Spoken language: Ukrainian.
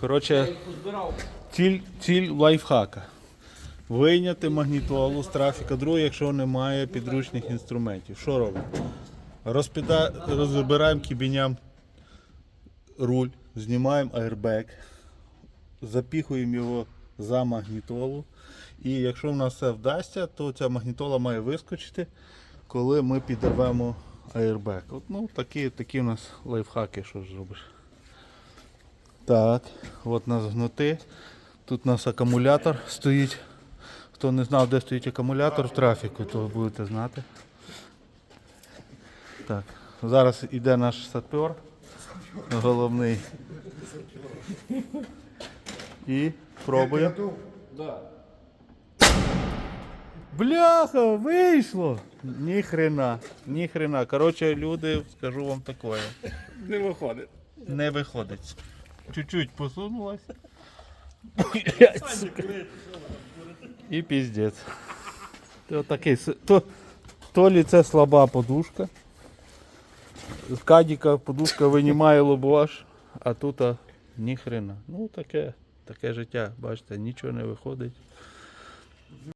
Коротше, ціль, ціль лайфхака. Вийняти магнітолу з трафіка друге, якщо немає підручних інструментів. Що робимо? Розпіда... Розбираємо кібіням руль, знімаємо аербек, запіхуємо його за магнітолу. І якщо в нас все вдасться, то ця магнітола має вискочити, коли ми підірвемо аербек. От, ну, такі, такі у нас лайфхаки, що ж зробиш. Так, от у нас гнути. Тут у нас акумулятор стоїть. Хто не знав, де стоїть акумулятор в трафіку, то будете знати. Так, зараз іде наш сапер головний. І пробуємо. Бляха, вийшло! Ні хрена, ні хрена. Коротше, люди, скажу вам таке. Не виходить. Не виходить. Чуть-чуть посунулась. І піздець. То, такий, то, то лі це слаба подушка. З кадіка подушка винімає лобоваш, а тут а, ні. Ну таке, таке життя, бачите, нічого не виходить.